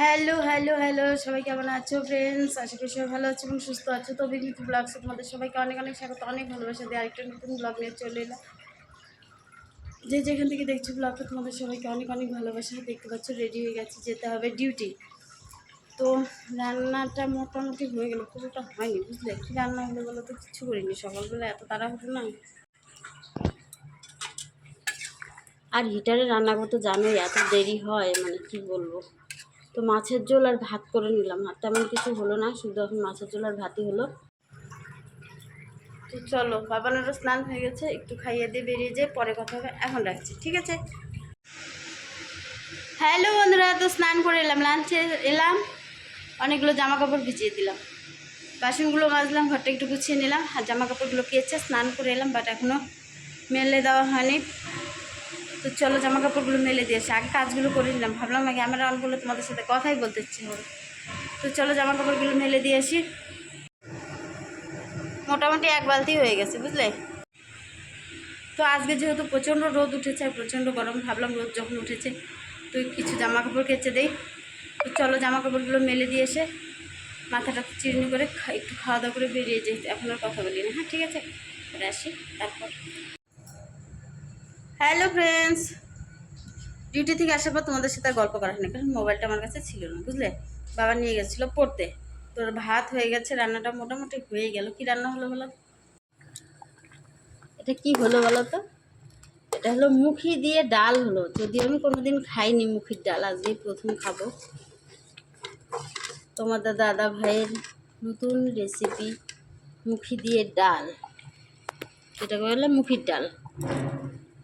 Hello hello hello সবাই কেমন আছো ফ্রেন্ডস আশা করি সবাই ভালো আছো এবং সুস্থ আছো। তো বিঘ্নিত ব্লগসে তোমাদের সবাইকে অনেক অনেক স্বাগত, অনেক ভালোবাসা দিয়ে আরেকটা নতুন ব্লগ নিয়ে চলে এলাম। যে যেখান থেকে দেখছ ব্লগটা তোমাদের সবাইকে অনেক অনেক ভালোবাসা। দেখতে পাচ্ছ রেডি হয়ে গেছে যেতে হবে ডিউটি তো রান্নাটা মোটামুটি হয়ে গেল পুরোটা হয়নি, বুঝলে? কী রান্না হলো বলো তো? কিছু করিনি, সকালবেলা এত তাড়া হতো না। আর হিটারে রান্না করতে জানোই এত দেরি হয় মানে কি বলব? তো মাছের ঝোল আর ভাত করে নিলাম। আর তেমন কিছু হলো না, শুধু এখন মাছের ঝোল আর ভাতই হলো। তো চলো, বাবানেরও স্নান হয়ে গেছে, একটু খাইয়ে দিয়ে বেরিয়ে যেয়ে পরে কথা হবে। এখন রাখছি, ঠিক আছে? হ্যালো বন্ধুরা, তো স্নান করে এলাম লাঞ্চে এলাম, অনেকগুলো জামা কাপড় ভিজিয়ে দিলাম। বাসনগুলো মাজলাম, ঘরটা একটু গুছিয়ে নিলাম, আর জামা কাপড়গুলো কেচে স্নান করে এলাম বাট এখনও মেলে দেওয়া হয়নি। তো চলো জামা কাপড়গুলো মেলে দিয়ে আসি। আগে কাজগুলো করে নিলাম। ভাবলাম না ক্যামেরা অন করলে তোমাদের সাথে কথাই বলতে ইচ্ছে হবে। তো চলো জামা কাপড়গুলো মেলে দিয়ে আসি। মোটামুটি এক বালতি হয়ে গেছে, বুঝলে? তো আজকে যেহেতু প্রচণ্ড রোদ উঠেছে আর প্রচণ্ড গরম, ভাবলাম রোদ যখন উঠেছে, তো কিছু জামা কাপড় কেচে দেই। তো চলো জামা কাপড়গুলো মেলে দিয়ে এসে মাথাটা চিরুনি করে একটু খাওয়া দাওয়া করে বেরিয়ে যাই। এখন আর কথা বলি না। হ্যাঁ ঠিক আছে? আসি, তারপর। Hello friends. ডিউটি থেকে আসার পর তোমাদের সাথে গল্প করা হয়নি, কারণ মোবাইলটা আমার কাছে ছিল না, বুঝলে? বাবা নিয়ে গেছিল পড়তে। তোর ভাত হয়ে গেছে, রান্নাটা মোটামুটি হয়ে গেল। কি রান্না হলো বলো? এটা কি হলো বলো তো? এটা হলো মুখি দিয়ে ডাল হলো। যদিও আমি কোনোদিন খাইনি মুখির ডাল, আজকেই প্রথম খাব। তোমাদের দাদা ভাইয়ের নতুন রেসিপি মুখি দিয়ে ডাল। এটাকে বলে মুখির ডাল।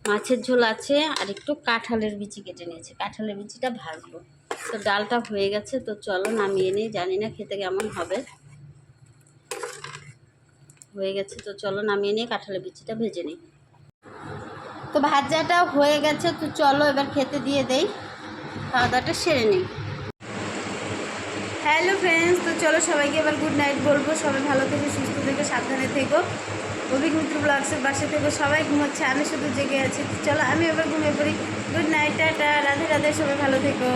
মাছের ঝোল আছে আর একটু কাঁঠালের বিচি কেটে নিয়েছে। কাঁঠালের বিচিটা ভাজবো। তো ডালটা হয়ে গেছে, তো চলো নামিয়ে নিই। জানি না খেতে কেমন হবে। হয়ে গেছে, তো চলো নামিয়ে নিয়ে কাঁঠালের বিচিটা ভেজে নিই। তো ভাজাটা হয়ে গেছে, তো চলো এবার খেতে দিয়ে দেই। খাওয়া দাওয়াটা সেরে নিই। হ্যালো ফ্রেন্ডস তো চলো সবাইকে এবার গুড নাইট বলব। সবাই ভালো থেকো, সুস্থ থেকো, সাবধানে থেকো। অভিজ্ঞত্র ব্লগসের বাসা থেকে সবাই ঘুমাচ্ছে, আমি শুধু জেগে আছি। চলো, আমি এবার ঘুমিয়ে পড়ি। Good night tata, Radhe Radhe, সবাই ভালো থেকো।